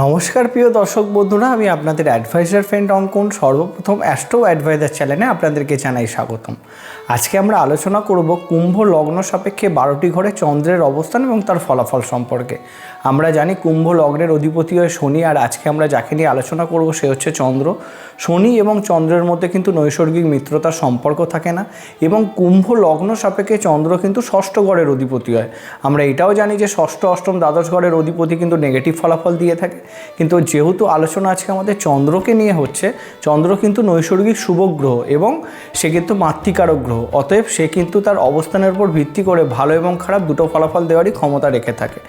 নমস্কার প্রিয় দর্শক বন্ধুরা, আমি আপনাদের অ্যাডভাইজার ফ্রেন্ড অঙ্কন, সর্বপ্রথম অ্যাস্ট্রো অ্যাডভাইজার চ্যানেলে আপনাদেরকে জানাই স্বাগতম। আজকে আমরা আলোচনা করব কুম্ভ লগ্ন সাপেক্ষে বারোটি ঘরে চন্দ্রের অবস্থান এবং তার ফলাফল সম্পর্কে। আমরা জানি কুম্ভ লগ্নের অধিপতি হয় শনি, আর আজকে আমরা যাকে নিয়ে আলোচনা করব সে হচ্ছে চন্দ্র। শনি এবং চন্দ্রের মধ্যে কিন্তু নৈসর্গিক মিত্রতার সম্পর্ক থাকে না এবং কুম্ভ লগ্ন সাপেক্ষে চন্দ্র কিন্তু ষষ্ঠ ঘরের অধিপতি হয়। আমরা এটাও জানি যে ষষ্ঠ, অষ্টম দ্বাদশ ঘরের অধিপতি কিন্তু নেগেটিভ ফলাফল দিয়ে থাকে। কিন্তু যেহেতু আলোচনা আজকে আমাদের চন্দ্রকে নিয়ে হচ্ছে, চন্দ্র কিন্তু নৈসর্গিক শুভ গ্রহ এবং সে কিন্তু মাতৃকারক গ্রহ। অতএব সে কিন্তু তার অবস্থানের উপর ভিত্তি করে ভালো এবং খারাপ দুটো ফলাফল দেওয়ারই ক্ষমতা রেখে থাকে।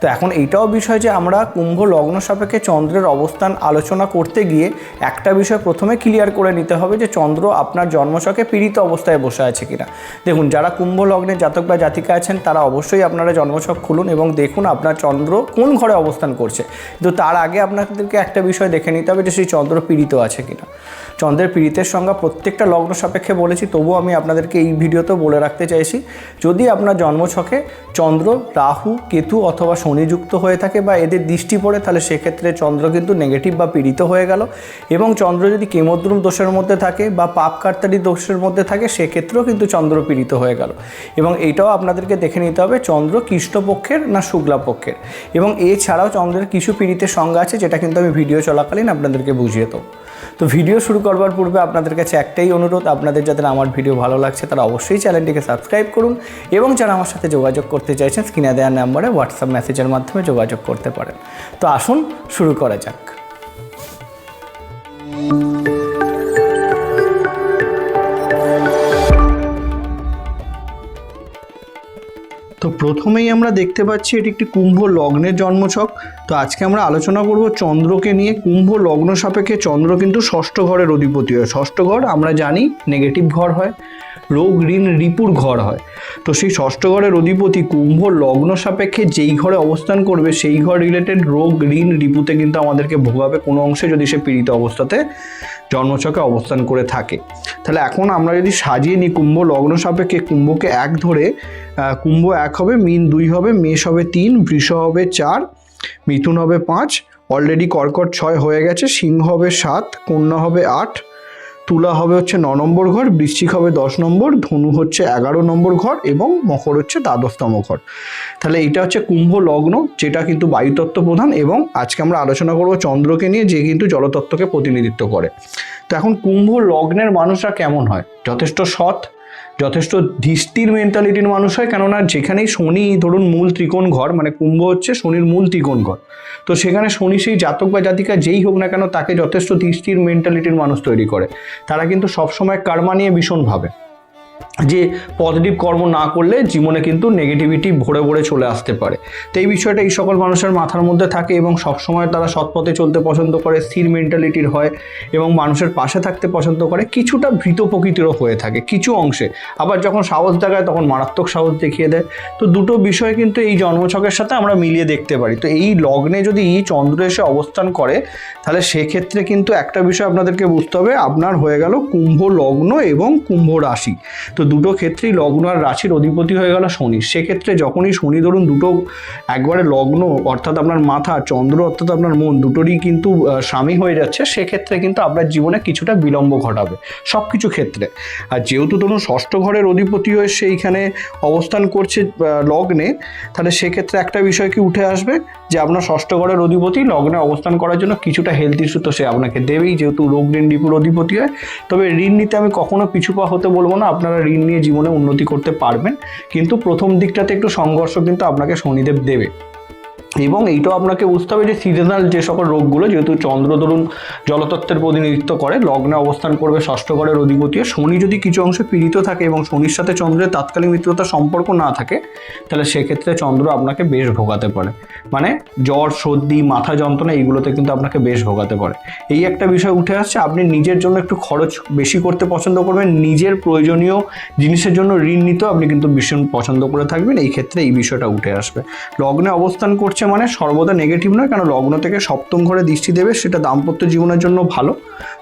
তো এখন এইটাও বিষয় যে আমরা কুম্ভ লগ্ন সাপেক্ষে চন্দ্রের অবস্থান আলোচনা করতে গিয়ে একটা বিষয় প্রথমে ক্লিয়ার করে নিতে হবে যে চন্দ্র আপনার জন্মছকে পীড়িত অবস্থায় বসে আছে কিনা। দেখুন, যারা কুম্ভ লগ্নে জাতক বা জাতিকা আছেন, তারা অবশ্যই আপনারা জন্মছক খুলুন এবং দেখুন আপনার চন্দ্র কোন ঘরে অবস্থান করছে। কিন্তু তার আগে আপনাদেরকে একটা বিষয় দেখে নিতে হবে যে সেই চন্দ্র পীড়িত আছে কিনা। চন্দ্রের পীড়িতের সংজ্ঞা প্রত্যেকটা লগ্ন সাপেক্ষে বলেছি, তবুও আমি আপনাদেরকে এই ভিডিওতেও বলে রাখতে চাইছি, যদি আপনার জন্মছকে চন্দ্র, রাহু, কেতু অথবা শনিযুক্ত হয়ে থাকে বা এদের দৃষ্টি পড়ে, তাহলে সেক্ষেত্রে চন্দ্র কিন্তু নেগেটিভ বা পীড়িত হয়ে গেল। এবং চন্দ্র যদি কেমদ্রুম দোষের মধ্যে থাকে বা পাপ কার্তারি দোষের মধ্যে থাকে, সেক্ষেত্রেও কিন্তু চন্দ্র পীড়িত হয়ে গেল। এবং এইটাও আপনাদেরকে দেখে নিতে হবে, চন্দ্র কৃষ্ণপক্ষের না শুক্লাপক্ষের এবং এছাড়াও চন্দ্রের কিছু পীড়িতের সংজ্ঞা আছে, যেটা কিন্তু আমি ভিডিও চলাকালীন আপনাদেরকে বুঝিয়ে দেবো। তো ভিডিও শুরু করবার পূর্বে আপনাদের কাছে একটাই অনুরোধ, আপনাদের যাদের আমার ভিডিও ভালো লাগছে তারা অবশ্যই চ্যানেলটিকে সাবস্ক্রাইব করুন এবং যারা আমার সাথে যোগাযোগ করতে চাইছেন, স্ক্রিনে দেওয়ার নাম্বারে হোয়াটসঅ্যাপ মেসেজের মাধ্যমে যোগাযোগ করতে পারেন। তো আসুন, শুরু করা যাক। তো প্রথমেই আমরা দেখতে পাচ্ছি এটি একটি কুম্ভ লগ্নের জন্মছক। তো আজকে আমরা আলোচনা করব চন্দ্রকে নিয়ে। কুম্ভ লগ্ন সাপেক্ষে চন্দ্র কিন্তু ষষ্ঠ ঘরের অধিপতি হয়। ষষ্ঠ ঘর আমরা জানি নেগেটিভ ঘর হয়, রোগ ঋণ রিপুর ঘর হয়। তো সেই ষষ্ঠ ঘরের অধিপতি কুম্ভ লগ্ন সাপেক্ষে যেই ঘরে অবস্থান করবে, সেই ঘর রিলেটেড রোগ ঋণ রিপুতে কিন্তু আমাদেরকে ভোগাবে। কোনো অংশে যদি সে পীড়িত অবস্থাতে জন্মছকে অবস্থান করে থাকে। তাহলে এখন আমরা যদি সাজিয়ে নিই কুম্ভ লগ্ন সাপেক্ষে, কুম্ভকে এক ধরে কুম্ভ এক হবে, মিন দুই হবে, মেষ হবে তিন, বৃষ হবে চার, মিথুন হবে পাঁচ অলরেডি কর্কট ছয় হয়ে গেছে, সিংহ হবে সাত, কন্যা হবে আট, তুলা হবে হচ্ছে ন নম্বর ঘর, বৃশ্চিক হবে দশ নম্বর, ধনু হচ্ছে এগারো নম্বর ঘর এবং মকর হচ্ছে দ্বাদশতম ঘর। তাহলে এটা হচ্ছে কুম্ভ লগ্ন, যেটা কিন্তু বায়ুতত্ত্ব প্রধান এবং আজকে আমরা আলোচনা করব চন্দ্রকে নিয়ে, যে কিন্তু জলতত্ত্বকে প্রতিনিধিত্ব করে। তো এখন কুম্ভ লগ্নের মানুষরা কেমন হয়? যথেষ্ট সৎ যথেষ্ট ধীষ্টির মেন্টালিটির মানুষ হয়, কেননা যেখানেই শনি, ধরুন মূল ত্রিকোণ ঘর মানে কুম্ভ হচ্ছে শনির মূল ত্রিকোণ ঘর। তো সেখানে শনি সেই জাতক বা জাতিকা যেই হোক না কেন তাকে যথেষ্ট ধীষ্টির মেন্টালিটির মানুষ তৈরি করে। তারা কিন্তু সবসময় কার্মা নিয়ে ভীষণ ভাবে যে পজিটিভ কর্ম না করলে জীবনে কিন্তু নেগেটিভিটি ভরে ভরে চলে আসতে পারে। তো এই বিষয়টা এই সকল মানুষের মাথার মধ্যে থাকে এবং সবসময় তারা সৎপথে চলতে পছন্দ করে, স্থির মেন্টালিটির হয় এবং মানুষের পাশে থাকতে পছন্দ করে, কিছুটা ভীত প্রকৃতিরও হয়ে থাকে কিছু অংশে। আবার যখন সাহস দেখায় তখন মারাত্মক সাহস দেখিয়ে দেয়। তো দুটো বিষয় কিন্তু এই জন্মছকের সাথে আমরা মিলিয়ে দেখতে পারি। তো এই লগ্নে যদি চন্দ্র এসে অবস্থান করে, তাহলে সেক্ষেত্রে কিন্তু একটা বিষয় আপনাদেরকে বুঝতে হবে, আপনার হয়ে গেল কুম্ভ লগ্ন এবং কুম্ভ রাশি। তো দুটো ক্ষেত্রেই লগ্ন আর রাশির অধিপতি হয়ে গেল শনি। সেক্ষেত্রে যখনই শনি ধরুন দুটো একবারে লগ্ন অর্থাৎ আপনার মাথা, চন্দ্র অর্থাৎ আপনার মন দুটোরই কিন্তু স্বামী হয়ে যাচ্ছে, সেক্ষেত্রে কিন্তু আপনার জীবনে কিছুটা বিলম্ব ঘটাবে সব কিছু ক্ষেত্রে। আর যেহেতু ধরুন ষষ্ঠ ঘরের অধিপতি হয়ে সেইখানে অবস্থান করছে লগ্নে, তাহলে সেক্ষেত্রে একটা বিষয় কি উঠে আসবে? যে আপনার ষষ্ঠ ঘরের অধিপতি লগ্নে অবস্থান করার জন্য কিছুটা হেলথ ইস্যু তো সে আপনাকে দেবেই, যেহেতু রোগ ঋণ রিপুর অধিপতি হয়। তবে ঋণ নিতে আমি কখনো পিছুপা হতে বলব না, আপনারা ঋণ নিয়ে জীবনে উন্নতি করতে পারবেন। কিন্তু প্রথম দিকটাতে একটু সংঘর্ষ কিন্তু আপনাকে শনিদেব দেবে। এবং এইটাও আপনাকে বুঝতে হবে যে সিজনাল যে সকল রোগগুলো, যেহেতু চন্দ্র ধরুন জলতত্ত্বের প্রতিনিধিত্ব করে, লগ্নে অবস্থান করবে ষষ্ঠ ঘরের অধিপতি শনি যদি কিছু অংশে পীড়িত থাকে এবং শনির সাথে চন্দ্রের তাৎকালিক মিত্রতার সম্পর্ক না থাকে, তাহলে সেক্ষেত্রে চন্দ্র আপনাকে বেশ ভোগাতে পারে। মানে জ্বর, সর্দি, মাথা যন্ত্রণা, এইগুলোতে কিন্তু আপনাকে বেশ ভোগাতে পারে। এই একটা বিষয় উঠে আসছে, আপনি নিজের জন্য একটু খরচ বেশি করতে পছন্দ করবেন, নিজের প্রয়োজনীয় জিনিসের জন্য ঋণ নিতেও আপনি কিন্তু ভীষণ পছন্দ করে থাকবেন, এই ক্ষেত্রে এই বিষয়টা উঠে আসবে। লগ্নে অবস্থান করছে মানে সর্বদা নেগেটিভ নয় কারণ লগ্ন থেকে সপ্তম ঘরে দৃষ্টি দেবে সেটা দাম্পত্য জীবনের জন্য ভালো।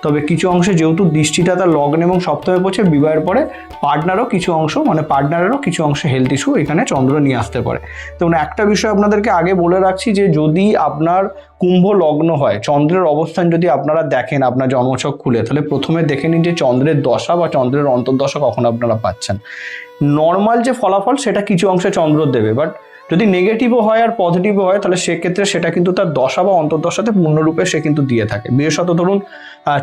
তবে কিছু অংশে যেহেতু দৃষ্টিটা তার লগ্ন এবং সপ্তমে পড়ছে, বিবাহের পরে পার্টনারও কিছু অংশ মানে পার্টনারেরও কিছু অংশে হেলথ ইস্যু এখানে চন্দ্র নিয়ে আসতে পারে। তো একটা বিষয় আপনাদেরকে আগে বলে রাখছি যে যদি আপনার কুম্ভ লগ্ন হয়, চন্দ্রের অবস্থান যদি আপনারা দেখেন, আপনার জন্মছক খুলে, তাহলে প্রথমে দেখে নিন যে চন্দ্রের দশা বা চন্দ্রের অন্তর্দশা কখন আপনারা পাচ্ছেন। নর্মাল যে ফলাফল, সেটা কিছু অংশে চন্দ্র দেবে বাট যদি নেগেটিভও হয় আর পজিটিভও হয়, তাহলে সেক্ষেত্রে সেটা কিন্তু তার দশা বা অন্তর্দশাতে পূর্ণরূপে সে কিন্তু দিয়ে থাকে। বিশেষত ধরুন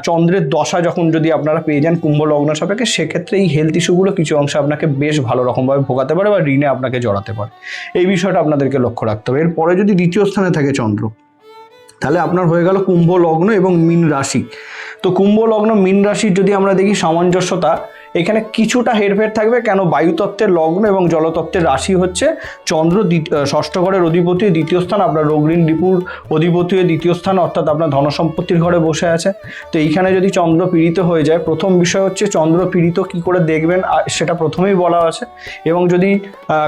চন্দ্রের দশা যখন যদি আপনারা পেয়ে যান কুম্ভ লগ্ন সাপেক্ষে, সেক্ষেত্রে এই হেলথ ইস্যুগুলো কিছু অংশে আপনাকে বেশ ভালো রকমভাবে ভোগাতে পারে বা ঋণে আপনাকে জড়াতে পারে। এই বিষয়টা আপনাদেরকে লক্ষ্য রাখতে হবে। এরপরে যদি দ্বিতীয় স্থানে থাকে চন্দ্র, তাহলে আপনার হয়ে গেল কুম্ভ লগ্ন এবং মীন রাশি। তো কুম্ভ লগ্ন, মীন রাশির যদি আমরা দেখি সামঞ্জস্যতা এখানে কিছুটা হেরফের থাকবে কেন বায়ুতত্ত্বের লগ্ন এবং জলতত্ত্বের রাশি হচ্ছে চন্দ্র ষষ্ঠ ঘরের অধিপতি, দ্বিতীয় স্থান আপনার রোগঋণ রিপুর অধিপতি দ্বিতীয় স্থান, অর্থাৎ আপনার ধনসম্পত্তির ঘরে বসে আছে। তো এইখানে যদি চন্দ্র পীড়িত হয়ে যায়, প্রথম বিষয় হচ্ছে চন্দ্র পীড়িত কি করে দেখবেন সেটা প্রথমেই বলা আছে। এবং যদি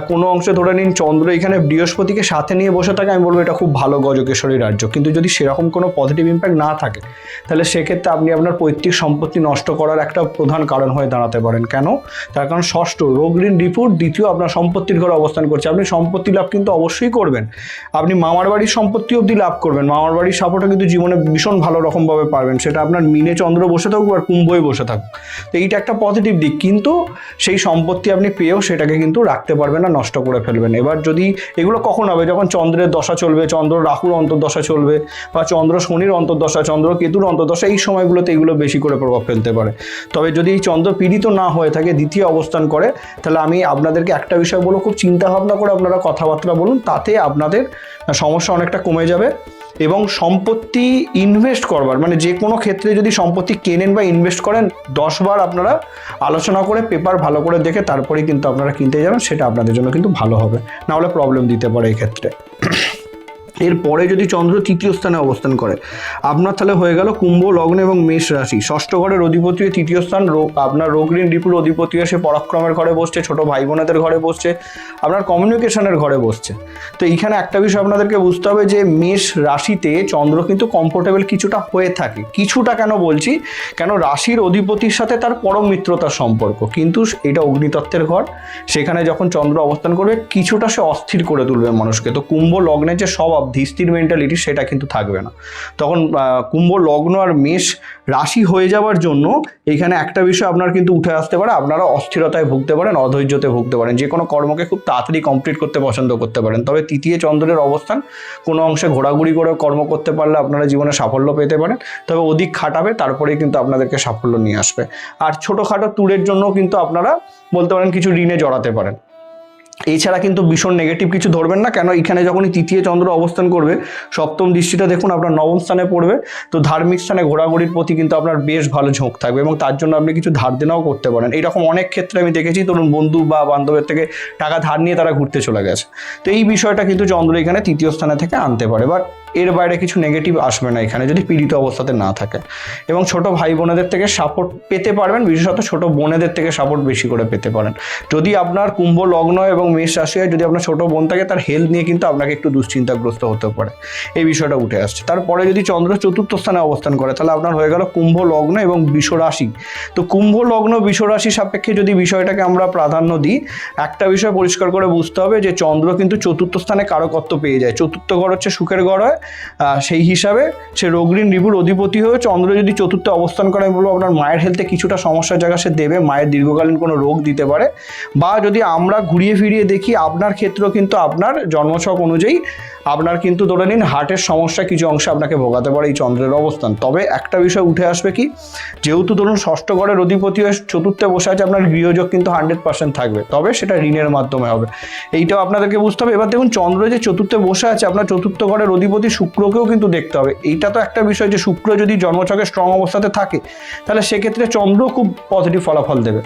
কোনো অংশে ধরে নিন চন্দ্র এখানে বৃহস্পতিকে সাথে নিয়ে বসে থাকে, আমি বলব এটা খুব ভালো গজকেশ্বরী রাজ্য। কিন্তু যদি সেরকম কোনো পজিটিভ ইম্প্যাক্ট না থাকে, তাহলে সেক্ষেত্রে আপনি আপনার পৈতৃক সম্পত্তি নষ্ট করার একটা প্রধান কারণ হয়ে দাঁড়াতে পারেন। কেন? তার কারণ ষষ্ঠ, রোগ ঋণ রিপোর্ট দ্বিতীয় আপনার সম্পত্তির ঘরে অবস্থান করছে। আপনি সম্পত্তি লাভ কিন্তু অবশ্যই করবেন। আপনি মামার বাড়ির সম্পত্তি অবধি লাভ করবেন। মামার বাড়ির সাপোর্টে কিন্তু জীবনে ভীষণ ভালো রকমভাবে পারবেন সেটা আপনার মিনে চন্দ্র বসে থাকুক আর কুম্ভই বসে থাকুক। তো এইটা একটা পজিটিভ দিক। কিন্তু সেই সম্পত্তি আপনি পেয়েও সেটাকে কিন্তু রাখতে পারবেন না, নষ্ট করে ফেলবেন। এবার যদি এগুলো কখন হবে? যখন চন্দ্রের দশা চলবে, চন্দ্র রাহুর অন্তর্দশা চলবে বা চন্দ্র শনির অন্তর্দশা, চন্দ্র কেতুর অন্তর্দশা, এই সময়গুলোতে এগুলো বেশি করে প্রভাব ফেলতে পারে। তবে যদি এই চন্দ্র পীড়িত না হয়ে থাকে, দ্বিতীয় অবস্থান করে। তাহলে আমি আপনাদেরকে একটা বিষয় বলব, খুব চিন্তা ভাবনা করে আপনারা কথাবার্তা বলুন, তাতে আপনাদের সমস্যা অনেকটা কমে যাবে। এবং সম্পত্তি ইনভেস্ট করবার মানে যে কোনো ক্ষেত্রে যদি সম্পত্তি কেনেন বা ইনভেস্ট করেন দশবার আপনারা আলোচনা করে পেপার ভালো করে দেখে, তারপরেই কিন্তু আপনারা কিনতে যাবেন, সেটা আপনাদের জন্য কিন্তু ভালো হবে। না হলে প্রবলেম দিতে পারে এই ক্ষেত্রে। এরপরে যদি চন্দ্র তৃতীয় স্থানে অবস্থান করে, আপনার তাহলে হয়ে গেল কুম্ভ, লগ্ন এবং মেষ রাশি। ষষ্ঠ ঘরের অধিপতি তৃতীয় স্থান রোগ আপনার রোগ ঋণ রিপুর অধিপতি এসে পরাক্রমের ঘরে বসছে, ছোট ভাই বোনেদের ঘরে বসছে, আপনার কমিউনিকেশনের ঘরে বসছে। তো এইখানে একটা বিষয় আপনাদেরকে বুঝতে হবে যে, মেষ রাশিতে চন্দ্র কিন্তু কমফোর্টেবল কিছুটা হয়ে থাকে। কিছুটা কেন বলছি? কেন রাশির অধিপতির সাথে তার পরম মিত্রতার সম্পর্ক। কিন্তু এটা অগ্নিতত্ত্বের ঘর। সেখানে যখন চন্দ্র অবস্থান করবে, কিছুটা সে অস্থির করে তুলবে মানুষকে তো কুম্ভ, লগ্নের যে ধীস্থির মেন্টালিটি সেটা কিন্তু থাকবে না। তখন কুম্ভ, লগ্ন আর মেষ রাশি হয়ে যাওয়ার জন্য এখানে একটা বিষয় আপনার কিন্তু উঠে আসতে পারে। আপনারা অস্থিরতায় ভুগতে পারেন, অধৈর্যতে ভুগতে পারেন। যে কোনো কর্মকে খুব তাড়াতাড়ি কমপ্লিট করতে পছন্দ করতে পারেন। তবে তৃতীয় চন্দ্রের অবস্থান, কোনো অংশে ঘোরাঘুরি করে কর্ম করতে পারলে আপনারা জীবনে সাফল্য পেতে পারেন। তবে অধিক খাটাবে তারপরেই কিন্তু আপনাদেরকে সাফল্য নিয়ে আসবে। আর ছোটোখাটো ট্যুরের জন্য কিন্তু আপনারা বলতে পারেন কিছু ঋণে জড়াতে পারেন। এছাড়া কিন্তু ভীষণ নেগেটিভ কিছু ধরবেন না, কেন এখানে যখনই তৃতীয় চন্দ্র অবস্থান করবে, সপ্তম দৃষ্টিটা দেখুন আপনার নবম স্থানে পড়বে, তো ধার্মিক স্থানে ঘোরাঘুরির প্রতি কিন্তু আপনার বেশ ভালো ঝোঁক থাকবে এবং তার জন্য আপনি কিছু ধার দেনাও করতে পারেন। এইরকম অনেক ক্ষেত্রে আমি দেখেছি, ধরুন বন্ধু বা বান্ধবের থেকে টাকা ধার নিয়ে তারা ঘুরতে চলে গেছে। তো এই বিষয়টা কিন্তু চন্দ্র এখানে তৃতীয় স্থানে থেকে আনতে পারে। বাট এর বাইরে কিছু নেগেটিভ আসবে না এখানে, যদি পীড়িত অবস্থাতে না থাকে। এবং ছোট ভাই বোনেদের থেকে সাপোর্ট পেতে পারবেন, বিশেষত ছোট বোনেদের থেকে সাপোর্ট বেশি করে পেতে পারেন। যদি আপনার কুম্ভ লগ্ন এবং মেষ রাশি হয় যদি আপনার ছোট বোন থাকে, তার হেলথ নিয়ে কিন্তু আপনাকে একটু দুশ্চিন্তাগ্রস্ত হতে পারে। এই বিষয়টা উঠে আসছে। তারপরে যদি চন্দ্র চতুর্থ স্থানে অবস্থান করে, তাহলে আপনার হয়ে গেল কুম্ভ লগ্ন এবং বিষ রাশি। তো কুম্ভ লগ্ন, বিষ রাশি সাপেক্ষে যদি বিষয়টাকে আমরা প্রাধান্য দিই, একটা বিষয় পরিষ্কার করে বুঝতে হবে যে চন্দ্র কিন্তু চতুর্থ স্থানে কারকত্ব পেয়ে যায়। চতুর্থ ঘর হচ্ছে সুখের ঘর হয় সেই হিসাবে সে রোগঋণ রিপুর অধিপতি হয়ে চন্দ্র যদি চতুর্থে অবস্থান করে বলব আপনার মায়ের হেলথে কিছুটা সমস্যার জায়গা সে দেবে, মায়ের দীর্ঘকালীন কোনো রোগ দিতে পারে। বা যদি আমরা ঘুরিয়ে ফিরিয়ে দেখি, আপনার ক্ষেত্রেও কিন্তু আপনার জন্মছক অনুযায়ী আপনার কিন্তু ধরে নিন হার্টের সমস্যা কিছু অংশে আপনাকে ভোগাতে পারে, এই চন্দ্রের অবস্থান। তবে একটা বিষয় উঠে আসবে কি? যেহেতু ধরুন ষষ্ঠ ঘরের অধিপতি হয়ে চতুর্থে বসে আছে, আপনার গৃহযোগ কিন্তু হান্ড্রেড পার্সেন্ট থাকবে। তবে সেটা ঋণের মাধ্যমে হবে। এইটাও আপনাদেরকে বুঝতে হবে। এবার দেখুন, চন্দ্র যে চতুর্থে বসে আছে, আপনার চতুর্থ ঘরের অধিপতি শুক্রকেও কিন্তু দেখতে হবে। এইটা তো একটা বিষয় যে শুক্র যদি জন্মছকে স্ট্রং অবস্থাতে থাকে, তাহলে সেক্ষেত্রে চন্দ্র খুব পজিটিভ ফলাফল দেবে।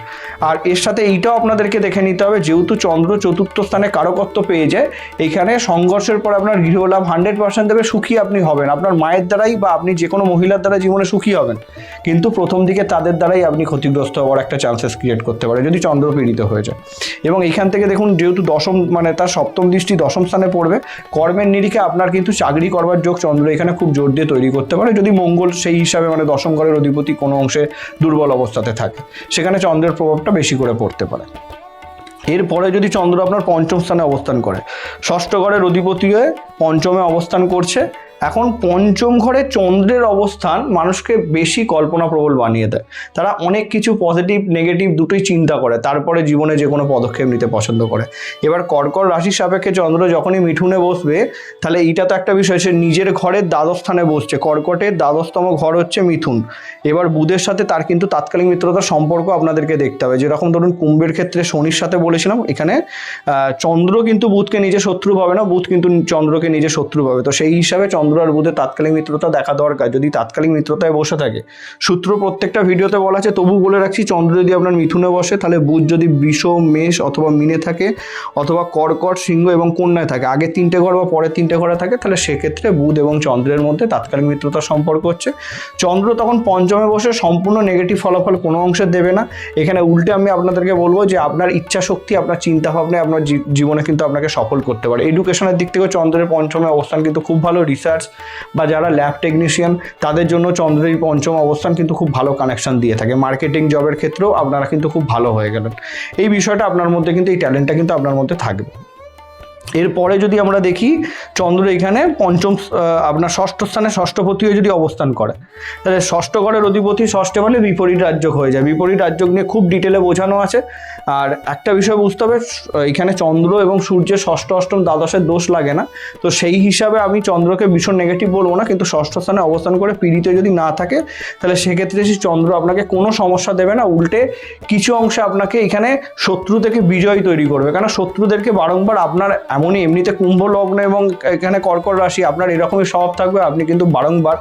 আর এর সাথে এইটাও আপনাদেরকে দেখে নিতে হবে, যেহেতু চন্দ্র চতুর্থ স্থানে কারকত্ব পেয়ে যায়, এইখানে সংঘর্ষের পর আপনার গৃহলাভ হান্ড্রেড পার্সেন্ট দেবে, সুখী আপনি হবেন। আপনার মায়ের দ্বারাই বা আপনি যে কোনো মহিলার দ্বারা জীবনে সুখী হবেন। কিন্তু প্রথম দিকে তাদের দ্বারাই আপনি ক্ষতিগ্রস্ত হওয়ার একটা চান্সেস ক্রিয়েট করতে পারে যদি চন্দ্র পীড়িত হয়ে যায়। এবং এইখান থেকে দেখুন, যেহেতু দশম মানে তার সপ্তম দৃষ্টি দশম স্থানে পড়বে, কর্মের নিরিখে আপনার কিন্তু চাকরি করবার যোগ চন্দ্র এখানে খুব জোর দিয়ে তৈরি করতে পারে। যদি মঙ্গল সেই হিসাবে মানে দশম ঘরের অধিপতি কোনো অংশে দুর্বল অবস্থাতে থাকে, সেখানে চন্দ্রের প্রভাবটা বেশি করে পড়তে পারে। এরপরে যদি চন্দ্র আপনার পঞ্চম স্থানে অবস্থান করে, ষষ্ঠ ঘরের অধিপতি হয়ে পঞ্চমে অবস্থান করছে এখন পঞ্চম ঘরে চন্দ্রের অবস্থান মানুষকে বেশি কল্পনাপ্রবল বানিয়ে দেয়। তারা অনেক কিছু পজিটিভ নেগেটিভ দুটোই চিন্তা করে, তারপরে জীবনে যে কোনো পদক্ষেপ নিতে পছন্দ করে। এবার কর্কট রাশির সাপেক্ষে চন্দ্র যখনই মিঠুনে বসবে, তাহলে এইটা তো একটা বিষয়, সে নিজের ঘরের দ্বাদশ স্থানে বসছে। কর্কটের দ্বাদশতম ঘর হচ্ছে মিথুন। এবার বুধের সাথে তার কিন্তু তাৎকালীন মিত্রতার সম্পর্ক আপনাদেরকে দেখতে হবে। যেরকম ধরুন কুম্ভের ক্ষেত্রে শনির সাথে বলেছিলাম, এখানে চন্দ্র কিন্তু বুধকে নিজে শত্রু ভাবে না, বুধ কিন্তু চন্দ্রকে নিজে শত্রু ভাবে। তো সেই হিসাবে চন্দ্র আর বুধের তাৎকালিক মিত্রতা দেখা দরকার। যদি তাৎকালীন মিত্রতায় বসে থাকে, সূত্র প্রত্যেকটা ভিডিওতে বলা আছে, তবু বলে রাখছি, চন্দ্র যদি আপনার মিথুনে বসে, তাহলে বুধ যদি বিষ, মেষ অথবা মিনে থাকে, অথবা কর্কট, সিংহ এবং কন্যায় থাকে, আগে তিনটে ঘর বা পরের তিনটে ঘরে থাকে, তাহলে সেক্ষেত্রে বুধ এবং চন্দ্রের মধ্যে তাৎকালীন মিত্রতার সম্পর্ক হচ্ছে। চন্দ্র তখন পঞ্চমে বসে, সম্পূর্ণ নেগেটিভ ফলাফল কোনো অংশে দেবে না। এখানে উল্টে আমি আপনাদেরকে বলব যে, আপনার ইচ্ছা শক্তি আপনার চিন্তা ভাবনায় আপনার জীবনে কিন্তু আপনাকে সফল করতে পারে। এডুকেশনের দিক থেকে চন্দ্রের পঞ্চমে অবস্থান কিন্তু খুব ভালো রিসার্চ বা যারা ল্যাব টেকনিশিয়ান তাদের জন্য চন্দ্রের পঞ্চম অবস্থান কিন্তু খুব ভালো কানেকশন দিয়ে থাকে। মার্কেটিং জবের ক্ষেত্রেও আপনারা কিন্তু খুব ভালো হয়ে গেলেন। এই বিষয়টা আপনার মধ্যে কিন্তু, এই ট্যালেন্টটা কিন্তু আপনার মধ্যে থাকবে। এরপরে যদি আমরা দেখি, চন্দ্র এখানে পঞ্চম আপনার ষষ্ঠ স্থানে ষষ্ঠপতি হয়ে যদি অবস্থান করে, তাহলে ষষ্ঠ ঘরের অধিপতি ষষ্ঠে বলে বিপরীত রাজ্যক হয়ে যায়। বিপরীত রাজ্যক নিয়ে খুব ডিটেলে বোঝানো আছে। আর একটা বিষয় বুঝতে হবে, এখানে চন্দ্র এবং সূর্যের ষষ্ঠ, অষ্টম দ্বাদশের দোষ লাগে না। তো সেই হিসাবে আমি চন্দ্রকে ভীষণ নেগেটিভ বলব না, কিন্তু ষষ্ঠ স্থানে অবস্থান করে পীড়িত যদি না থাকে, তাহলে সেক্ষেত্রে সেই চন্দ্র আপনাকে কোনো সমস্যা দেবে না, উল্টে কিছু অংশে আপনাকে এখানে শত্রু থেকে বিজয় তৈরি করবে। কেন? শত্রুদেরকে বারংবার আপনার এমনই এমনিতে কুম্ভ লগ্ন এবং এখানে কর্কট রাশি, আপনার এরকমই স্বভাব থাকবে, আপনি কিন্তু বারংবার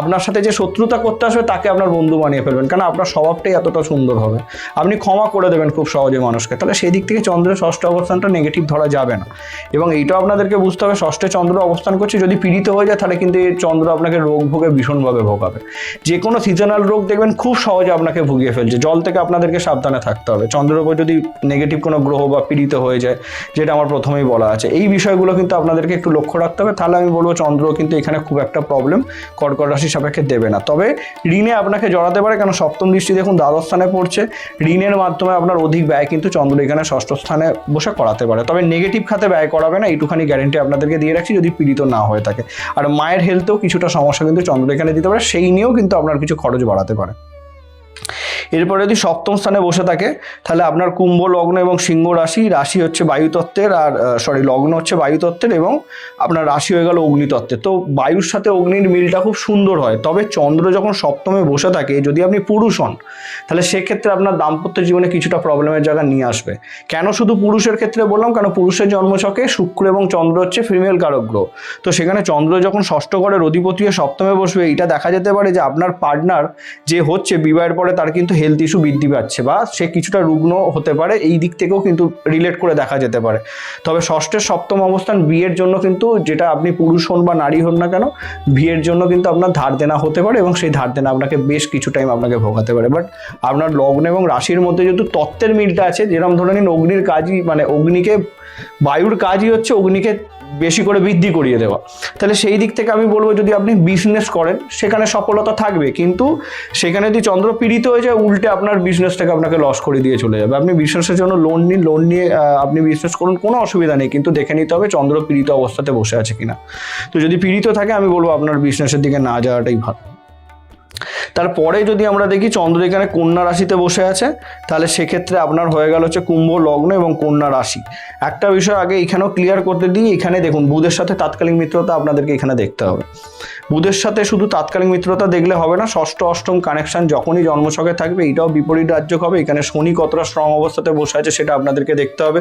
আপনার সাথে যে শত্রুতা করতে আসবে তাকে আপনার বন্ধু বানিয়ে ফেলবেন। কারণ আপনার স্বভাবটাই এতটা সুন্দর হবে। আপনি ক্ষমা করে দেবেন খুব সহজে মানুষকে। তাহলে সেই দিক থেকে চন্দ্রের ষষ্ঠ অবস্থানটা নেগেটিভ ধরা যাবে না। এবং এইটাও আপনাদেরকে বুঝতে হবে, ষষ্ঠে চন্দ্র অবস্থান করছে, যদি পীড়িত হয়ে যায়, তাহলে কিন্তু এই চন্দ্র আপনাকে রোগ ভোগে ভীষণভাবে ভোগাবে। যে কোনো সিজনাল রোগ দেখবেন, খুব সহজে আপনাকে ভুগিয়ে ফেলছে। জল থেকে আপনাদেরকে সাবধানে থাকতে হবে। চন্দ্রের উপর যদি নেগেটিভ কোনো গ্রহ বা পীড়িত হয়ে যায়, যেটা আমার প্রথমেই বলা আছে এই বিষয়গুলো কিন্তু আপনাদেরকে একটু লক্ষ্য রাখতে হবে। তাহলে আমি বলব চন্দ্র কিন্তু এখানে খুব একটা প্রবলেম কর্কট রাশির সাপেক্ষে দেবে না। তবে ঋণে আপনাকে জড়াতে পারে কারণ সপ্তম দৃষ্টি দেখুন দ্বাদশ স্থানে পড়ছে। ঋণের মাধ্যমে আপনার অধিক ব্যয় কিন্তু চন্দ্র এখানে ষষ্ঠ স্থানে বসে করাতে পারে। তবে নেগেটিভ খাতে ব্যয় করাবে না, এইটুখানি গ্যারেন্টি আপনাদেরকে দিয়ে রাখছি, যদি পীড়িত না হয়ে থাকে। আর মায়ের হেলথেও কিছুটা সমস্যা কিন্তু চন্দ্র এখানে দিতে পারে, সেই নিয়েও কিন্তু আপনার কিছু খরচ বাড়াতে পারে। এরপরে যদি সপ্তম স্থানে বসে থাকে, তাহলে আপনার কুম্ভ, লগ্ন এবং সিংহ রাশি রাশি হচ্ছে বায়ুতত্ত্বের আর সরি লগ্ন হচ্ছে বায়ুতত্ত্বের এবং আপনার রাশি হয়ে গেল অগ্নিতত্ত্বের। তো বায়ুর সাথে অগ্নির মিলটা খুব সুন্দর হয়। তবে চন্দ্র যখন সপ্তমে বসে থাকে, যদি আপনি পুরুষ হন, তাহলে সেক্ষেত্রে আপনার দাম্পত্য জীবনে কিছুটা প্রবলেমের জায়গা নিয়ে আসবে। কেন শুধু পুরুষের ক্ষেত্রে বললাম? কেন পুরুষের জন্মছকে শুক্র এবং চন্দ্র হচ্ছে ফিমেল কারক গ্রহ। তো সেখানে চন্দ্র যখন ষষ্ঠ ঘরের অধিপতি সপ্তমে বসবে, এটা দেখা যেতে পারে যে আপনার পার্টনার যে হচ্ছে, বিবাহের পরে তার কিন্তু হেলথ ইস্যু বৃদ্ধি পাচ্ছে বা সে কিছুটা রুগ্ন হতে পারে, এই দিক থেকেও কিন্তু রিলেট করে দেখা যেতে পারে। তবে ষষ্ঠের সপ্তম অবস্থান বিয়ের জন্য কিন্তু যেটা আপনি পুরুষ হন বা নারী হন না কেন, বিয়ের জন্য কিন্তু আপনার ধার দেনা হতে পারে এবং সেই ধার দেনা আপনাকে বেশ কিছু টাইম আপনাকে ভোগাতে পারে। বাট আপনার লগ্ন এবং রাশির মধ্যে যেহেতু তত্ত্বের মিলটা আছে যেরকম ধরে নিন অগ্নির কাজই মানে অগ্নিকে, বায়ুর কাজই হচ্ছে অগ্নিকে বেশি করে বৃদ্ধি করিয়ে দেওয়া। তাহলে সেই দিক থেকে আমি বলব যদি আপনি বিজনেস করেন, সেখানে সফলতা থাকবে। কিন্তু সেখানে যদি চন্দ্র পীড়িত হয়ে যায়, উল্টে আপনার বিজনেসটাকে আপনাকে লস করে দিয়ে চলে যাবে। আপনি বিজনেসের জন্য লোন নিন লোন নিয়ে আপনি বিজনেস করুন, কোনো অসুবিধা নেই। কিন্তু দেখে নিতে হবে চন্দ্র পীড়িত অবস্থাতে বসে আছে কিনা। তো যদি পীড়িত থাকে, আমি বলব আপনার বিজনেসের দিকে না যাওয়াটাই ভালো। তারপরে যদি আমরা দেখি চন্দ্র এখানে কন্যা রাশিতে বসে আছে, তাহলে সেক্ষেত্রে আপনার হয়ে গেল হচ্ছে কুম্ভ, লগ্ন এবং কন্যা রাশি। একটা বিষয় আগে এখানেও ক্লিয়ার করতে দিই, এখানে দেখুন, বুধের সাথে তাৎকালীন মিত্রতা আপনাদেরকে এখানে দেখতে হবে। বুধের সাথে শুধু তাৎকালিক মিত্রতা দেখলে হবে না, ষষ্ঠ, অষ্টম কানেকশন যখনই জন্মছকে থাকবে, এটাও বিপরীত রাজ্য হবে। এখানে শনি কতটা স্ট্রং অবস্থাতে বসে আছে সেটা আপনাদেরকে দেখতে হবে।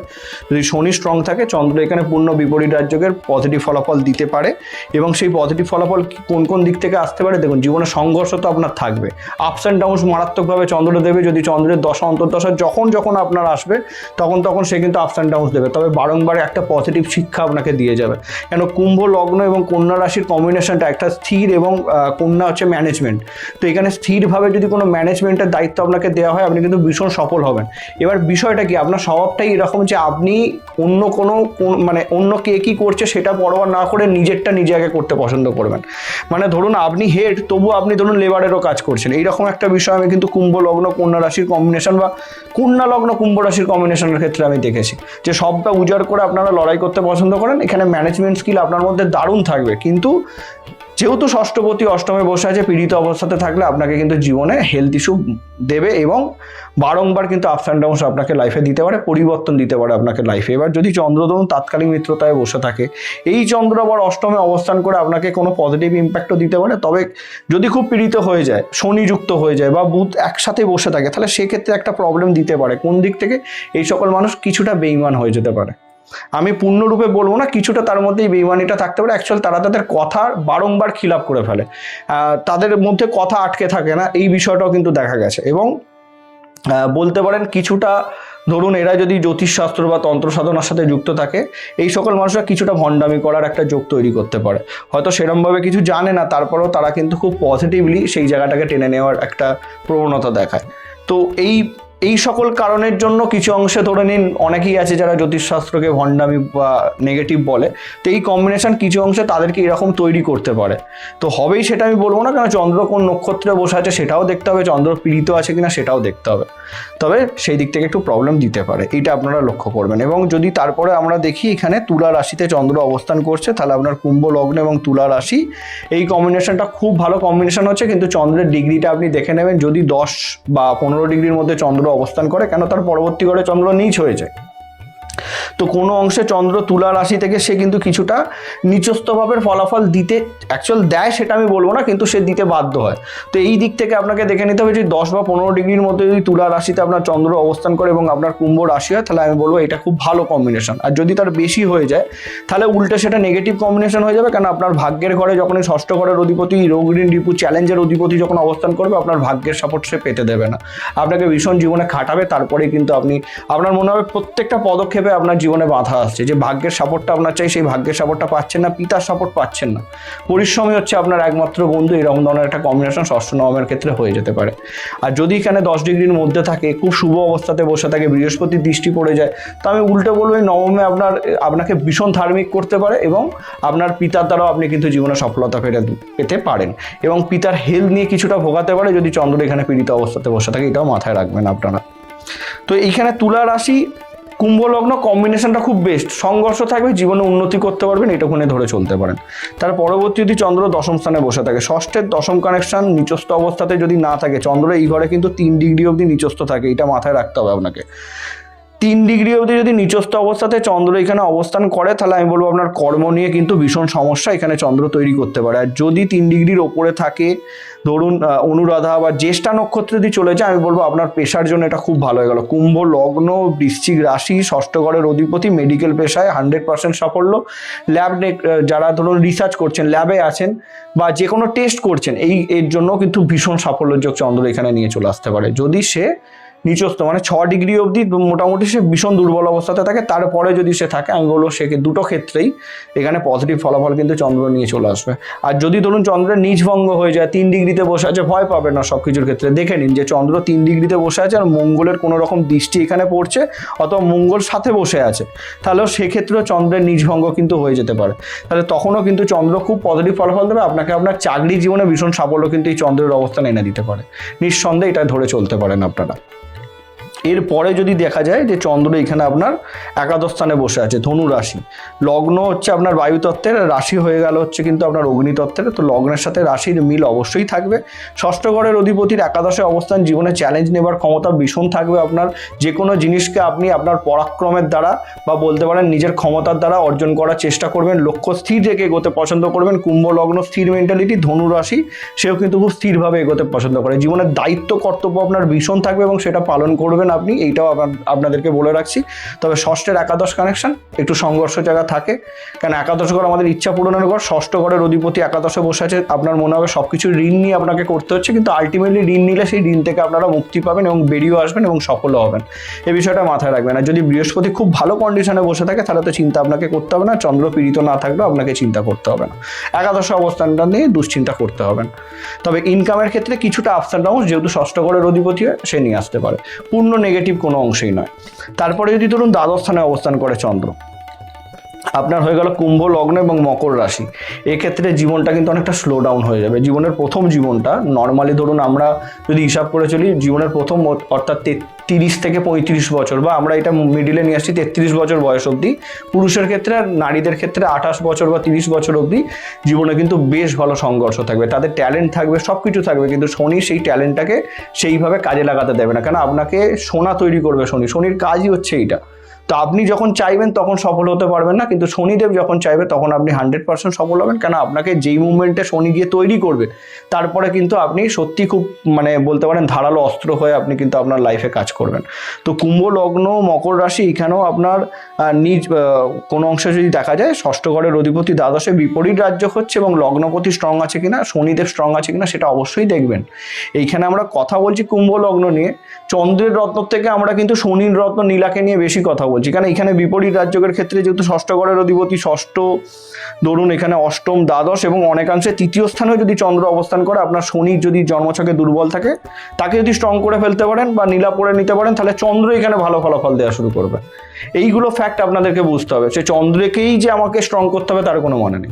যদি শনি স্ট্রং থাকে, চন্দ্র এখানে পূর্ণ বিপরীত রাজ্যকের পজিটিভ ফলাফল দিতে পারে এবং সেই পজিটিভ ফলাফল কোন কোন দিক থেকে আসতে পারে? দেখুন, জীবনে সংঘর্ষ তো আপনার থাকবে। আপস অ্যান্ড ডাউনস মারাত্মকভাবে চন্দ্র দেবে, যদি চন্দ্রের দশা, অন্তর্দশা যখন যখন আপনার আসবে, তখন তখন সে কিন্তু আপস অ্যান্ড ডাউনস দেবে। তবে বারংবার একটা পজিটিভ শিক্ষা আপনাকে দিয়ে যাবে। কেন? কুম্ভ, লগ্ন এবং কন্যা রাশির কম্বিনেশনটা একটা স্থির এবং কন্যা হচ্ছে ম্যানেজমেন্ট তো এখানে স্থিরভাবে যদি কোনো ম্যানেজমেন্টের দায়িত্ব আপনাকে দেওয়া হয়, আপনি কিন্তু ভীষণ সফল হবেন। এবার বিষয়টা কি? আপনার স্বভাবটাই এরকম যে আপনি অন্য কোনো মানে অন্য কে কী করছে সেটা পরোয়া না করে নিজেরটা নিজে আগে করতে পছন্দ করবেন। মানে ধরুন আপনি হেড তবু আপনি ধরুন লেবারেরও কাজ করছেন। এইরকম একটা বিষয় আমি কিন্তু কুম্ভ লগ্ন কন্যা রাশির কম্বিনেশন বা কন্যা লগ্ন কুম্ভ রাশির কম্বিনেশনের ক্ষেত্রে আমি দেখেছি। যে সবটা উজাড় করে আপনারা লড়াই করতে পছন্দ করেন। এখানে ম্যানেজমেন্ট স্কিল আপনার মধ্যে দারুণ থাকবে। কিন্তু যেহেতু ষষ্ঠপতি অষ্টমে বসে আছে, পীড়িত অবস্থাতে থাকলে আপনাকে কিন্তু জীবনে হেলথ ইস্যু দেবে এবং বারংবার কিন্তু আপস অ্যান্ড ডাউনস আপনাকে লাইফে দিতে পারে, পরিবর্তন দিতে পারে আপনাকে লাইফে এবার যদি চন্দ্র ধরুন তাৎকালিক মিত্রতায় বসে থাকে, এই চন্দ্র আবার অষ্টমে অবস্থান করে আপনাকে কোনো পজিটিভ ইম্প্যাক্টও দিতে পারে, তবে যদি খুব পীড়িত হয়ে যায়, শনিযুক্ত হয়ে যায় বা বুধ একসাথে বসে থাকে, তাহলে সেক্ষেত্রে একটা প্রবলেম দিতে পারে। কোন দিক থেকে? এই সকল মানুষ কিছুটা বেইমান হয়ে যেতে পারে। আমি পূর্ণরূপে বলব না, কিছুটা তার মধ্যে এই বেইমানিটা থাকতে পারে। অ্যাকচুয়াল তারা তাদের কথা বারংবার খিলাপ করে ফেলে। তাদের মধ্যে কথা আটকে থাকে না, এই বিষয়টাও কিন্তু দেখা গেছে। এবং বলতে পারেন কিছুটা, ধরুন এরা যদি জ্যোতিষশাস্ত্র বা তন্ত্র সাধনার সাথে যুক্ত থাকে, এই সকল মানুষরা কিছুটা ভণ্ডামি করার একটা যোগ তৈরি করতে পারে। হয়তো সেরমভাবে কিছু জানে না, তারপরেও তারা কিন্তু খুব পজিটিভলি সেই জায়গাটাকে টেনে নেওয়ার একটা প্রবণতা দেখায়। তো এই এই সকল কারণের জন্য কিছু অংশে ধরে নিন, অনেকেই আছে যারা জ্যোতিষশাস্ত্রকে ভণ্ডামি বা নেগেটিভ বলে, তো এই কম্বিনেশন কিছু অংশে তাদেরকে এরকম তৈরি করতে পারে। তো হবেই সেটা আমি বলব না কারণ চন্দ্র কোন নক্ষত্রে বসে আছে সেটাও দেখতে হবে, চন্দ্র পীড়িত আছে কিনা সেটাও দেখতে হবে। তবে সেই দিক থেকে একটু প্রবলেম দিতে পারে এইটা আপনারা লক্ষ্য করবেন। এবং যদি তারপরে আমরা দেখি এখানে তুলা রাশিতে চন্দ্র অবস্থান করছে, তাহলে আপনার কুম্ভ লগ্ন এবং তুলা রাশি, এই কম্বিনেশনটা খুব ভালো কম্বিনেশন হচ্ছে, কিন্তু চন্দ্রের ডিগ্রিটা আপনি দেখে নেবেন, যদি দশ বা পনেরো ডিগ্রির মধ্যে চন্দ্র অবস্থান করে কেন তার পরবর্তী করে চন্দ্র নিচ হয়ে যায়? তো কোনো অংশে চন্দ্র তুলা রাশি থেকে সে কিন্তু কিছুটা নিচস্থভাবের ফলাফল দিতে অ্যাকচুয়াল দেয় সেটা আমি বলব না, কিন্তু সে দিতে বাধ্য হয়। তো এই দিক থেকে আপনাকে দেখে নিতে হবে যে দশ বা পনেরো ডিগ্রির মধ্যে যদি তুলা রাশিতে আপনার চন্দ্র অবস্থান করে এবং আপনার কুম্ভ রাশি হয়, তাহলে আমি বলব এটা খুব ভালো কম্বিনেশন আর যদি তার বেশি হয়ে যায়, তাহলে উল্টে সেটা নেগেটিভ কম্বিনেশন হয়ে যাবে কারণ আপনার ভাগ্যের ঘরে যখন ষষ্ঠ ঘরের অধিপতি রোগ ঋণ রিপু চ্যালেঞ্জের অধিপতি যখন অবস্থান করবে, আপনার ভাগ্যের সাপোর্ট সে পেতে দেবে না। আপনাকে ভীষণ জীবনে খাটাবে তারপরে কিন্তু আপনি, আপনার মনে হবে প্রত্যেকটা পদক্ষেপে আপনার জীবনে বাধা আসছে যে ভাগ্যের সাপোর্টটা আপনার চাই, সেই ভাগ্যের সাপোর্টটা পাচ্ছেন না, পিতার সাপোর্ট পাচ্ছেন না। পরিশ্রমই হচ্ছে আপনার একমাত্র বন্ধু। এরকম ধরনের একটা কম্বিনেশন ষষ্ঠ নবমের ক্ষেত্রে হয়ে যেতে পারে। আর যদি এখানে দশ ডিগ্রির মধ্যে থাকে, খুব শুভ অবস্থাতে বসে থাকে বৃহস্পতির দৃষ্টি পড়ে যায়, তো আমি উল্টো বলব, এই নবমে আপনার আপনাকে ভীষণ ধার্মিক করতে পারে এবং আপনার পিতার দ্বারাও আপনি কিন্তু জীবনে সফলতা পেতে পেতে পারেন। এবং পিতার হেলথ নিয়ে কিছুটা ভোগাতে পারে যদি চন্দ্র এখানে পীড়িত অবস্থাতে বসে থাকে, এটাও মাথায় রাখবেন আপনারা। তো এইখানে তুলা রাশি কুম্ভ লগ্ন কম্বিনেশনটা খুব বেস্ট সংঘর্ষ থাকবে, জীবনে উন্নতি করতে পারবেন এটুকুনে ধরে চলতে পারেন। তার পরবর্তী যদি চন্দ্র দশম স্থানে বসে থাকে ষষ্ঠের দশম কানেকশন নিচস্থ অবস্থাতে যদি না থাকে, চন্দ্র এই ঘরে কিন্তু তিন ডিগ্রি অবধি নিচস্থ থাকে, এটা মাথায় রাখতে হবে আপনাকে। তিন ডিগ্রি অবধি যদি নিচস্থ অবস্থাতে চন্দ্র এখানে অবস্থান করে, তাহলে আমি বলব আপনার কর্ম নিয়ে কিন্তু ভীষণ সমস্যা এখানে চন্দ্র তৈরি করতে পারে। আর যদি তিন ডিগ্রির ওপরে থাকে, ধরুন অনুরাধা বা জ্যেষ্ঠা নক্ষত্র যদি চলে যায়, আমি বলব আপনার পেশার জন্য এটা খুব ভালো হয়ে গেল। কুম্ভ, লগ্ন, বৃশ্চিক রাশি ষষ্ঠ ঘরের অধিপতি মেডিকেল পেশায় হান্ড্রেড পার্সেন্ট সাফল্য। ল্যাব যারা ধরুন রিসার্চ করছেন ল্যাবে আছেন বা যে কোনো টেস্ট করছেন, এই, এর জন্য কিন্তু ভীষণ সাফল্যযোগ চন্দ্র এখানে নিয়ে চলে আসতে পারে। যদি সে নিচস্থ মানে ছ ডিগ্রি অবধি মোটামুটি সে ভীষণ দুর্বল অবস্থাতে থাকে। তারপরে যদি সে থাকে, আমি বলব সে দুটো ক্ষেত্রেই এখানে পজিটিভ ফলাফল কিন্তু চন্দ্র নিয়ে চলে আসবে। আর যদি ধরুন চন্দ্রের নিচভঙ্গ হয়ে যায়, তিন ডিগ্রিতে বসে আছে, ভয় পাবে না সব কিছুর ক্ষেত্রে। দেখে নিন যে চন্দ্র তিন ডিগ্রিতে বসে আছে আর মঙ্গলের কোনো রকম দৃষ্টি এখানে পড়ছে, অথবা মঙ্গল সাথে বসে আছে। তাহলেও সেক্ষেত্রেও চন্দ্রের নিচভঙ্গ কিন্তু হয়ে যেতে পারে। তাহলে তখনও কিন্তু চন্দ্র খুব পজিটিভ ফলাফল দেবে, আপনাকে আপনার চাকরি জীবনে ভীষণ সাফল্য কিন্তু এই চন্দ্রের অবস্থান এনে দিতে পারে। নিঃসন্দেহে এটা ধরে চলতে পারেন আপনারা। এরপরে যদি দেখা যায় যে চন্দ্র এখানে আপনার একাদশ স্থানে বসে আছে, ধনু রাশি। লগ্ন হচ্ছে আপনার বায়ুতত্ত্বের, রাশি হয়ে গেল হচ্ছে কিন্তু আপনার অগ্নিতত্ত্বের, তো লগ্নের সাথে রাশির মিল অবশ্যই থাকবে। ষষ্ঠ ঘরের অধিপতির একাদশে অবস্থান, জীবনে চ্যালেঞ্জ নেবার ক্ষমতা ভীষণ থাকবে আপনার। যে কোনো জিনিসকে আপনি আপনার পরাক্রমের দ্বারা বা বলতে পারেন নিজের ক্ষমতার দ্বারা অর্জন করার চেষ্টা করবেন। লক্ষ্য স্থির রেখে এগোতে পছন্দ করবেন। কুম্ভ লগ্ন, স্থির মেন্টালিটি ধনু রাশি, সেও কিন্তু খুব স্থিরভাবে এগোতে পছন্দ করে। জীবনের দায়িত্ব, কর্তব্য আপনার ভীষণ থাকবে এবং সেটা পালন করবেন আপনি, এইটাও আপনাদেরকে বলে রাখছি। তবে ষষ্ঠের একাদশ কানেকশন একটু সংঘর্ষ জায়গা থাকে। কারণ একাদশ ঘর আমাদের ইচ্ছা পূরণের ঘর। ষষ্ঠ ঘরের অধিপতি একাদশে বসে আছে, আপনার মনে হবে সব কিছু ঋণ নিয়ে আপনাকে করতে হচ্ছে, কিন্তু আলটিমেটলি ঋণ নিলে সেই ঋণ থেকে আপনারা মুক্তি পাবেন এবং বেরিয়েও আসবেন এবং সফলও হবেন। এই বিষয়টা মাথায় রাখবেন। আর যদি বৃহস্পতি খুব ভালো কন্ডিশনে বসে থাকে, তাহলে তো চিন্তা আপনাকে করতে হবে না। চন্দ্র পীড়িত না থাকলেও আপনাকে চিন্তা করতে হবে না। একাদশ অবস্থানটা নিয়ে দুশ্চিন্তা করতে হবে। তবে ইনকামের ক্ষেত্রে কিছুটা আপস অ্যান্ড ডাউন যেহেতু ষষ্ঠ ঘরের অধিপতি হয়, সে নিয়ে আসতে পারে। পূর্ণ নেগেটিভ কোনো অংশই নয়। তারপরে যদি ধরুন দ্বাদশ স্থানে অবস্থান করে চন্দ্র আপনার হয়ে গেল কুম্ভ, লগ্ন এবং মকর রাশি। এক্ষেত্রে জীবনটা কিন্তু অনেকটা স্লো ডাউন হয়ে যাবে। জীবনের প্রথম জীবনটা নর্মালি ধরুন আমরা যদি হিসাব করে চলি, জীবনের প্রথম অর্থাৎ তিরিশ থেকে পঁয়ত্রিশ বছর বা আমরা এটা মিডিলে নিয়ে আসছি, তেত্রিশ বছর বয়স অবধি। পুরুষের ক্ষেত্রে আর নারীদের ক্ষেত্রে আঠাশ বছর বা তিরিশ বছর অবধি জীবনে কিন্তু বেশ ভালো সংঘর্ষ থাকবে। তাদের ট্যালেন্ট থাকবে সব কিছু থাকবে, কিন্তু শনি সেই ট্যালেন্টটাকে সেইভাবে কাজে লাগাতে দেবে না। কেন? আপনাকে সোনা তৈরি করবে শনি। শনির কাজই হচ্ছে এইটা। তো আপনি যখন চাইবেন তখন সফল হতে পারবেন না, কিন্তু শনিদেব যখন চাইবে তখন আপনি হান্ড্রেড পার্সেন্ট সফল হবেন। কেন? আপনাকে যেই মুভমেন্টে শনি গিয়ে তৈরি করবে, তারপরে কিন্তু আপনি সত্যি খুব মানে বলতে পারেন ধারালো অস্ত্র হয়ে আপনি কিন্তু আপনার লাইফে কাজ করবেন। তো কুম্ভ, লগ্ন, মকর রাশি এখানেও আপনার নিজ কোনো অংশে যদি দেখা যায়, ষষ্ঠ ঘরের অধিপতি দ্বাদশে বিপরীত রাজ্য হচ্ছে এবং লগ্নপতি স্ট্রং আছে কিনা, শনিদেব স্ট্রং আছে কিনা সেটা অবশ্যই দেখবেন। এইখানে আমরা কথা বলছি কুম্ভ, লগ্ন নিয়ে। চন্দ্রের রত্ন থেকে আমরা কিন্তু শনির রত্ন নীলাকে নিয়ে বেশি কথা বলছি। কারণ এখানে বিপরীত রাজ্যকের ক্ষেত্রে যেহেতু ষষ্ঠ ঘরের অধিপতি, ষষ্ঠ ধরুন এখানে অষ্টম দ্বাদশ এবং অনেকাংশে তৃতীয় স্থানেও যদি চন্দ্র অবস্থান করে, আপনার শনির যদি জন্মছকে দুর্বল থাকে, তাকে যদি স্ট্রং করে ফেলতে পারেন বা নীলা পরে নিতে পারেন, তাহলে চন্দ্র এখানে ভালো ফলাফল দেওয়া শুরু করবে। এইগুলো ফ্যাক্ট আপনাদেরকে বুঝতে হবে। সে চন্দ্রকেই যে আমাকে স্ট্রং করতে হবে, তার কোনো মানে নেই।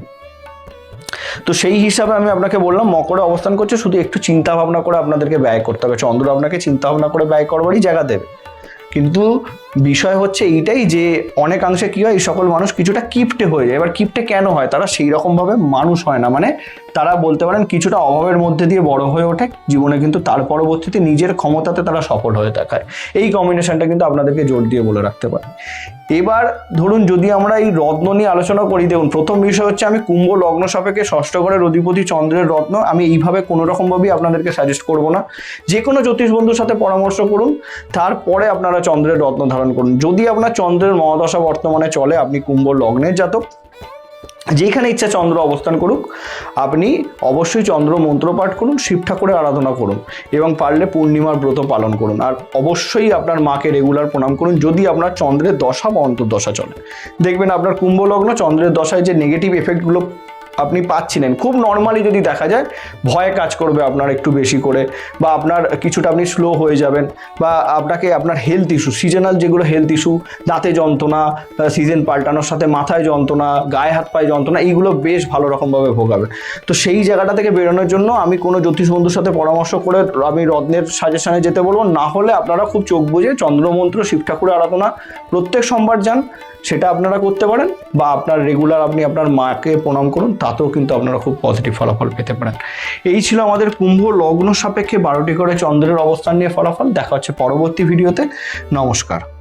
তো সেই হিসাবে আমি আপনাকে বললাম, মকরে অবস্থান করছে, শুধু একটু চিন্তা ভাবনা করে আপনাদেরকে ব্যয় করতে হবে। চন্দ্র আপনাকে চিন্তা ভাবনা করে ব্যয় করবারই জায়গা দেবে। কিন্তু বিষয় হচ্ছে এইটাই যে অনেকাংশে কী হয়, এই সকল মানুষ কিছুটা কিপটে হয়ে যায়। এবার কিপটে কেন হয়? তারা সেই রকমভাবে মানুষ হয় না। মানে তারা বলতে পারেন কিছুটা অভাবের মধ্যে দিয়ে বড় হয়ে ওঠে। জীবনে কিন্তু তার পরবর্তীতে নিজের ক্ষমতাতে তারা সফল হয়ে দেখায়। এই কম্বিনেশনটা কিন্তু আপনাদেরকে জোর দিয়ে বলে রাখতে পারি। এবার ধরুন যদি আমরা এই রত্ন নিয়ে আলোচনা করি, দেখুন, প্রথম বিষয় হচ্ছে আমি কুম্ভ লগ্ন সাপেক্ষে ষষ্ঠ ঘরের অধিপতি চন্দ্রের রত্ন। আমি এইভাবে কোনো রকমভাবেই আপনাদেরকে সাজেস্ট করব না। যে কোনো জ্যোতিষ বন্ধুর সাথে পরামর্শ করুন। তারপরে আপনারা চন্দ্রের রত্ন ধারণ করুন। যদি আপনার চন্দ্রের মহাদশা বর্তমানে চলে, আপনি কুম্ভ লগ্নের জাতক, যেখানে ইচ্ছা চন্দ্র অবস্থান করুক, আপনি অবশ্যই চন্দ্র মন্ত্র পাঠ করুন, শিব ঠাকুরের আরাধনা করুন, এবং পারলে পূর্ণিমার ব্রত পালন করুন। আর অবশ্যই আপনার মাকে রেগুলার প্রণাম করুন, যদি আপনার চন্দ্রের দশা বা অন্তর্দশা চলে। দেখবেন আপনার কুম্ভ লগ্ন, চন্দ্রের দশায় যে নেগেটিভ এফেক্টগুলো আপনি পাচ্ছিলেন। খুব নর্মালি যদি দেখা যায়, ভয়ে কাজ করবে আপনার একটু বেশি করে বা আপনার কিছুটা আপনি স্লো হয়ে যাবেন বা আপনাকে আপনার হেলথ ইস্যু সিজনাল যেগুলো হেলথ ইস্যু দাঁতে যন্ত্রণা সিজন পাল্টানোর সাথে মাথায় যন্ত্রণা, গায়ে হাত পায়ে যন্ত্রণা, এইগুলো বেশ ভালো রকমভাবে ভোগাবে। তো সেই জায়গাটা থেকে বেরোনোর জন্য আমি কোনো জ্যোতিষ বন্ধুর সাথে পরামর্শ করে আমি রত্নের সাজেশনে যেতে বলব। না হলে আপনারা খুব চোখ বুঝে চন্দ্রমন্ত্র শিব ঠাকুরের আরাধনা প্রত্যেক সোমবার যান। সেটা আপনারা করতে পারেন বা আপনার রেগুলার আপনি আপনার মাকে প্রণাম করুন, তাতেও কিন্তু আপনারা খুব পজিটিভ ফলাফল পেতে পারেন। এই ছিল আমাদের কুম্ভ লগ্ন সাপেক্ষে বারোটি করে চন্দ্রের অবস্থান নিয়ে ফলাফল। দেখা হচ্ছে পরবর্তী ভিডিওতে নমস্কার।